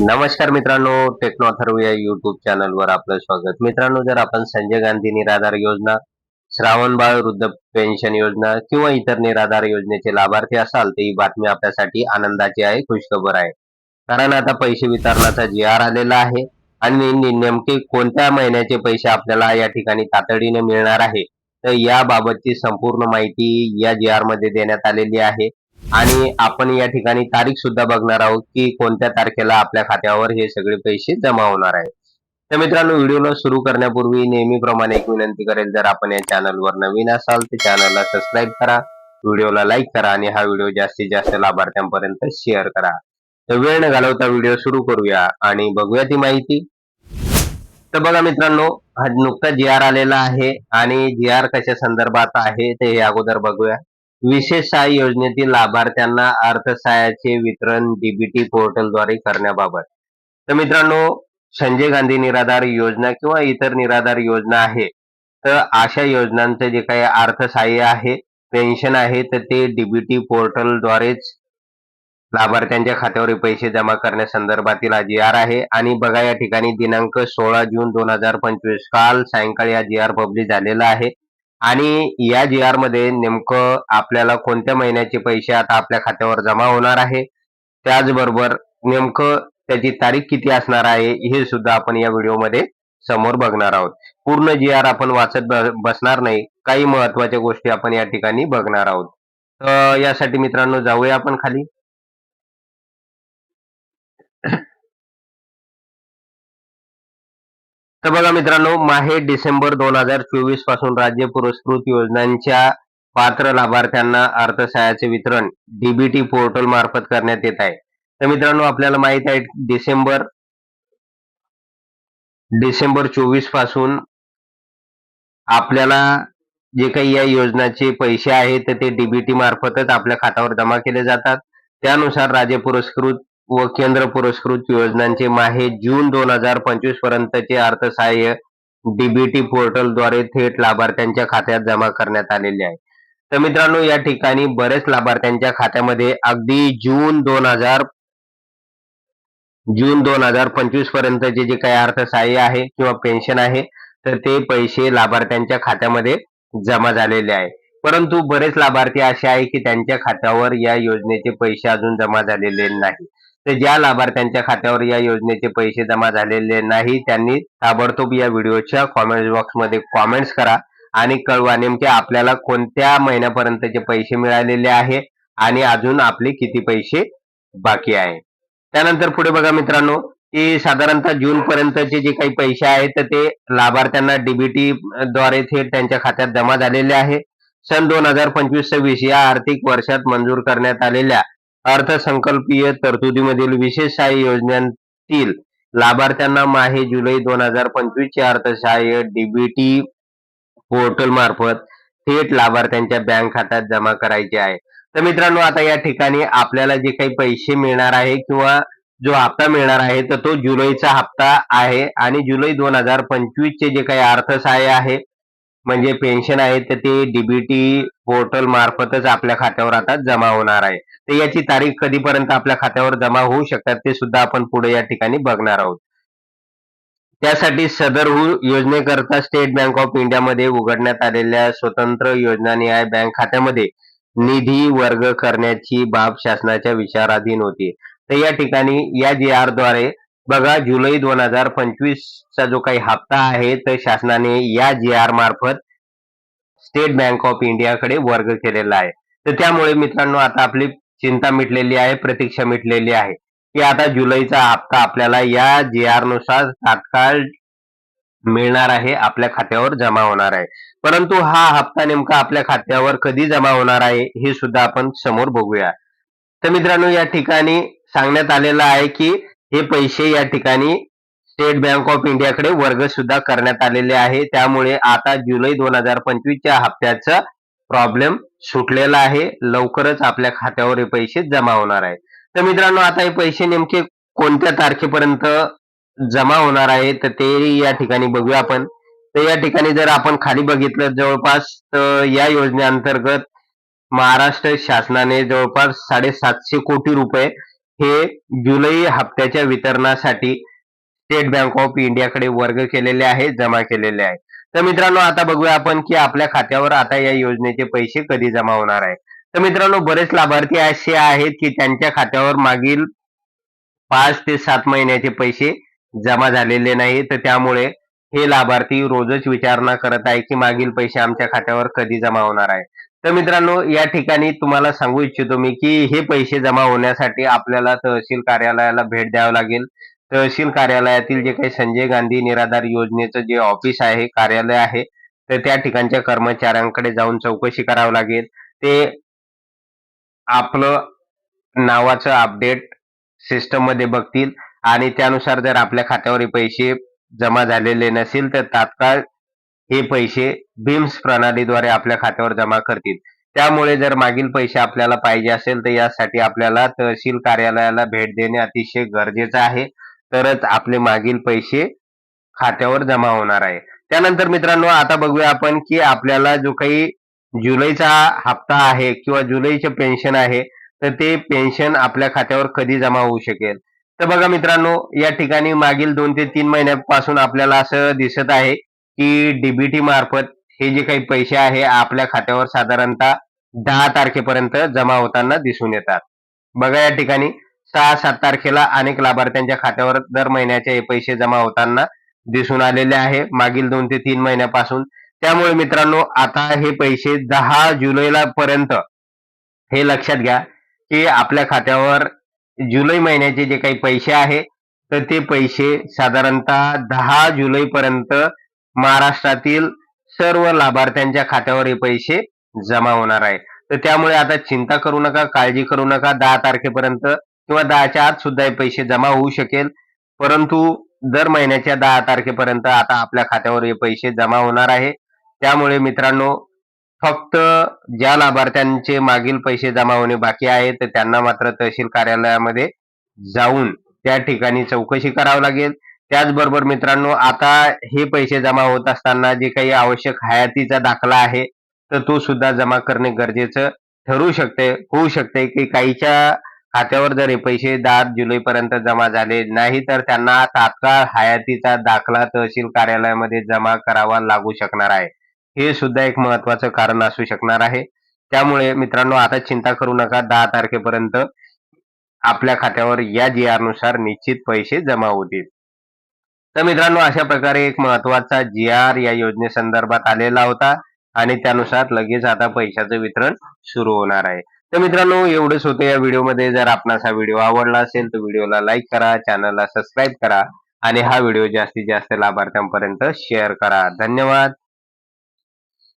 नमस्कार मित्रांनो टेक्नो अथर्व या युट्यूब चॅनलवर आपलं स्वागत. मित्रांनो जर आपण संजय गांधी निराधार योजना श्रावण बाळ वृद्ध पेन्शन योजना किंवा इतर निराधार योजनेचे लाभार्थी असाल तर ही बातमी आपल्यासाठी आनंदाची आहे खुशखबर आहे. कारण आता पैसे वितरणाचा जी आर आलेला आहे आणि नेमके कोणत्या महिन्याचे पैसे आपल्याला या ठिकाणी तातडीने मिळणार आहे तर याबाबतची संपूर्ण माहिती या जी आरमध्ये देण्यात आलेली आहे. आणि आपण या ठिकाणी तारीख सुद्धा बघणार आहोत की कोणत्या तारखेला आपल्या खात्यावर हे सगळे पैसे जमा होणार आहेत. तर मित्रांनो व्हिडिओला सुरू करण्यापूर्वी नेहमीप्रमाणे एक विनंती करेल जर आपण या चॅनलवर नवीन असाल तर चॅनलला सबस्क्राईब करा व्हिडिओला लाईक करा आणि हा व्हिडिओ जास्तीत जास्त लाभार्थ्यांपर्यंत शेअर करा. तर वेळ न घालवता व्हिडिओ सुरू करूया आणि बघूया ती माहिती. तर बघा मित्रांनो हा नुकता जी आर आलेला आहे आणि जी आर कशा संदर्भात आहे ते हे अगोदर बघूया. विशेष सहाय्य योजनेतील लाभार्थ्यांना अर्थसहाय्याचे वितरण डीबीटी पोर्टलद्वारे करण्याबाबत. तर मित्रांनो संजय गांधी निराधार योजना किंवा इतर निराधार योजना आहे तर अशा योजनांचं जे काही अर्थसहाय्य आहे पेन्शन आहे तर ते डीबीटी पोर्टलद्वारेच लाभार्थ्यांच्या खात्यावर पैसे जमा करण्यासंदर्भातील हा जी आर आहे. आणि बघा या ठिकाणी दिनांक सोळा जून दोन हजार पंचवीस काल सायंकाळी हा जी आर पब्लिश झालेला आहे. आणि या जी आरमध्ये नेमकं आपल्याला कोणत्या महिन्याचे पैसे आता आपल्या खात्यावर जमा होणार आहे? त्याचबरोबर नेमकं त्याची तारीख किती असणार आहे? हे सुद्धा आपण या व्हिडिओमध्ये समोर बघणार आहोत. पूर्ण जी आर आपण वाचत बसणार नाही. काही महत्त्वाच्या गोष्टी आपण या ठिकाणी बघणार आहोत. तर यासाठी मित्रांनो जाऊया आपण खाली. तर बघा मित्रांनो माहे डिसेंबर दोन हजार चोवीसपासून राज्य पुरस्कृत योजनांच्या पात्र लाभार्थ्यांना अर्थसहाय्याचे वितरण डीबीटी पोर्टल मार्फत करण्यात येत आहे. तर मित्रांनो आपल्याला माहीत आहे डिसेंबर डिसेंबर चोवीसपासून आपल्याला जे काही या योजनाचे पैसे आहेत तर ते डीबीटी मार्फतच आपल्या खात्यावर जमा केले जातात. त्यानुसार राज्य पुरस्कृत व केंद्र पुरस्कृत योजनांचे माहे जून दोन हजार पंचवीस पर्यंतचे अर्थसहाय्य डीबीटी पोर्टलद्वारे थेट लाभार्थ्यांच्या खात्यात जमा करण्यात आलेले आहे. तर मित्रांनो या ठिकाणी बरेच लाभार्थ्यांच्या खात्यामध्ये अगदी जून दोन हजार जून दोन हजार पंचवीस पर्यंतचे जे काही अर्थसहाय्य आहे किंवा पेन्शन आहे तर ते पैसे लाभार्थ्यांच्या खात्यामध्ये जमा झालेले आहे. परंतु बरेच लाभार्थी असे आहे की त्यांच्या खात्यावर या योजनेचे पैसे अजून जमा झालेले नाही. तर ज्या लाभार्थ्यांच्या खात्यावर या योजनेचे पैसे जमा झालेले नाही त्यांनी ताबडतोब या व्हिडिओच्या कॉमेंट बॉक्समध्ये कॉमेंट्स करा आणि कळवा नेमके आपल्याला कोणत्या महिन्यापर्यंतचे पैसे मिळालेले आहे आणि अजून आपले किती पैसे बाकी आहे. त्यानंतर पुढे बघा मित्रांनो की साधारणतः जून पर्यंतचे जे काही पैसे आहेत तर ते लाभार्थ्यांना डीबीटी द्वारे थेट त्यांच्या खात्यात जमा झालेले आहे. सन दोन हजार पंचवीस सव्वीस या आर्थिक वर्षात मंजूर करण्यात आलेल्या अर्थसंकल्पीय तरतुदीमधील विशेष सहाय्य योजनांतील लाभार्थ्यांना माहे जुलै दोन हजार पंचवीसचे अर्थसहाय्य डीबीटी पोर्टल मार्फत थेट लाभार्थ्यांच्या बँक खात्यात जमा करायचे आहे. तर मित्रांनो आता या ठिकाणी आपल्याला जे काही पैसे मिळणार आहे किंवा जो हप्ता मिळणार आहे तर तो जुलैचा हप्ता आहे आणि जुलै दोन हजार पंचवीस चे जे काही अर्थसहाय्य आहे म्हणजे पेन्शन आहे तर ते डीबीटी पोर्टल मार्फतच आपल्या खात्यावर आता जमा होणार आहे. तर याची तारीख कधीपर्यंत आपल्या खात्यावर जमा होऊ शकतात ते सुद्धा आपण पुढे या ठिकाणी बघणार आहोत. त्यासाठी सदर योजनेकरता स्टेट बँक ऑफ इंडियामध्ये उघडण्यात आलेल्या स्वतंत्र योजना निहाय बँक खात्यामध्ये निधी वर्ग करण्याची बाब शासनाच्या विचाराधीन होती. तर या ठिकाणी या जी आरद्वारे बघा जुलै दोन हजार पंचवीसचा जो काही हप्ता आहे तर शासनाने या जी आर मार्फत स्टेट बँक ऑफ इंडियाकडे वर्ग केलेला आहे. तर त्यामुळे मित्रांनो आता आपली चिंता मिटलेली आहे प्रतीक्षा मिटलेली आहे की आता जुलैचा हप्ता आपल्याला या जी आरनुसार तात्काळ मिळणार आहे आपल्या खात्यावर जमा होणार आहे. परंतु हा हप्ता नेमका आपल्या खात्यावर कधी जमा होणार आहे हे सुद्धा आपण समोर बघूया. तर मित्रांनो या ठिकाणी सांगण्यात आलेलं आहे की हे पैसे या ठिकाणी स्टेट बँक ऑफ इंडियाकडे वर्ग सुद्धा करण्यात आलेले आहे. त्यामुळे आता जुलै दोन हजार पंचवीसच्या हप्त्याचा प्रॉब्लेम सुटलेला आहे. लवकरच आपल्या खात्यावर हे पैसे जमा होणार आहे तर मित्रांनो आता हे पैसे नेमके कोणत्या तारखेपर्यंत जमा होणार आहे तर ते या ठिकाणी बघूया आपण. तर या ठिकाणी जर आपण खाली बघितलं जवळपास तर या योजनेअंतर्गत महाराष्ट्र शासनाने जवळपास साडेसातशे कोटी रुपये हे जुलै हप्त्याच्या वितरणासाठी स्टेट बँक ऑफ इंडियाकडे वर्ग केलेले आहे जमा केलेले आहे. तर मित्रांनो आता बघूया आपण की आपल्या खात्यावर आता या योजनेचे पैसे कधी जमा होणार आहे तर मित्रांनो बरेच लाभार्थी असे आहेत की त्यांच्या खात्यावर मागील पाच ते सात महिन्याचे पैसे जमा झालेले नाही. तर त्यामुळे हे लाभार्थी रोजच विचारणा करत आहे की मागील पैसे आमच्या खात्यावर कधी जमा होणार आहे तर मित्रांनो या ठिकाणी तुम्हाला सांगू इच्छितो मी की हे पैसे जमा होण्यासाठी आपल्याला तहसील कार्यालयाला भेट द्यावं लागेल. तहसील कार्यालयातील जे काही संजय गांधी निराधार योजनेचं जे ऑफिस आहे कार्यालय आहे तर त्या ठिकाणच्या कर्मचाऱ्यांकडे जाऊन चौकशी करावं लागेल. ते आपलं नावाचं अपडेट सिस्टममध्ये बघतील आणि त्यानुसार जर आपल्या खात्यावर पैसे जमा झालेले नसेल तर तात्काळ हे पैसे भीम्स प्रणालीद्वारे आपल्या खात्यावर जमा करतील. त्यामुळे जर मागील पैसे आपल्याला पाहिजे असेल तर यासाठी आपल्याला तहसील कार्यालयाला भेट देणे अतिशय गरजेचं आहे. तरच आपले मागील पैसे खात्यावर जमा होणार आहे. त्यानंतर मित्रांनो आता बघूया आपण की आपल्याला जो काही जुलैचा हप्ता आहे किंवा जुलैचे पेन्शन आहे तर ते पेन्शन आपल्या खात्यावर कधी जमा होऊ शकेल? तर बघा मित्रांनो या ठिकाणी मागील दोन ते तीन महिन्यापासून आपल्याला असं दिसत आहे की डीबीटी मार्फत हे जे काही पैसे आहे आपल्या खात्यावर साधारणतः दहा तारखेपर्यंत जमा होताना दिसून येतात. बघा या ठिकाणी सहा सात तारखेला अनेक लाभार्थ्यांच्या खात्यावर दर महिन्याचे हे पैसे जमा होताना दिसून आलेले आहे. मागील दोन ते तीन महिन्यापासून. त्यामुळे मित्रांनो आता हे पैसे दहा जुलैला पर्यंत हे लक्षात घ्या की आपल्या खात्यावर जुलै महिन्याचे जे काही पैसे आहे तर ते पैसे साधारणतः दहा जुलै पर्यंत महाराष्ट्रातील सर्व लाभार्थ्यांच्या खात्यावर हे पैसे जमा होणार आहे तर त्यामुळे आता चिंता करू नका काळजी करू नका. दहा तारखेपर्यंत किंवा दहाच्या आत सुद्धा हे पैसे जमा होऊ शकेल. परंतु दर महिन्याच्या दहा तारखेपर्यंत आता आपल्या खात्यावर हे पैसे जमा होणार आहे. त्यामुळे मित्रांनो फक्त ज्या लाभार्थ्यांचे मागील पैसे जमा होणे बाकी आहे तर त्यांना मात्र तहसील कार्यालयामध्ये जाऊन त्या ठिकाणी चौकशी करावी लागेल. त्याचबरोबर मित्रांनो आता हे पैसे जमा होत असताना जे काही आवश्यक हयातीचा दाखला आहे तर तो सुद्धा जमा करणे गरजेचं ठरू शकते. होऊ शकते की काहीच्या खात्यावर जर हे पैसे दहा जुलै पर्यंत जमा झाले नाही तर त्यांना तात्काळ हयातीचा दाखला तहसील कार्यालयामध्ये जमा करावा लागू शकणार आहे. हे सुद्धा एक महत्वाचं कारण असू शकणार आहे. त्यामुळे मित्रांनो आता चिंता करू नका. दहा तारखेपर्यंत आपल्या खात्यावर या जी निश्चित पैसे जमा होतील. तर मित्रांनो अशा प्रकारे एक महत्त्वाचा जी आर या योजनेसंदर्भात आलेला होता आणि त्यानुसार लगेच आता पैशाचं वितरण सुरू होणार आहे. तर मित्रांनो एवढंच होतं या व्हिडिओमध्ये. जर आपणास हा व्हिडिओ आवडला असेल तर व्हिडिओला लाईक करा चॅनलला सबस्क्राईब करा आणि हा व्हिडिओ जास्तीत जास्त लाभार्थ्यांपर्यंत शेअर करा. धन्यवाद.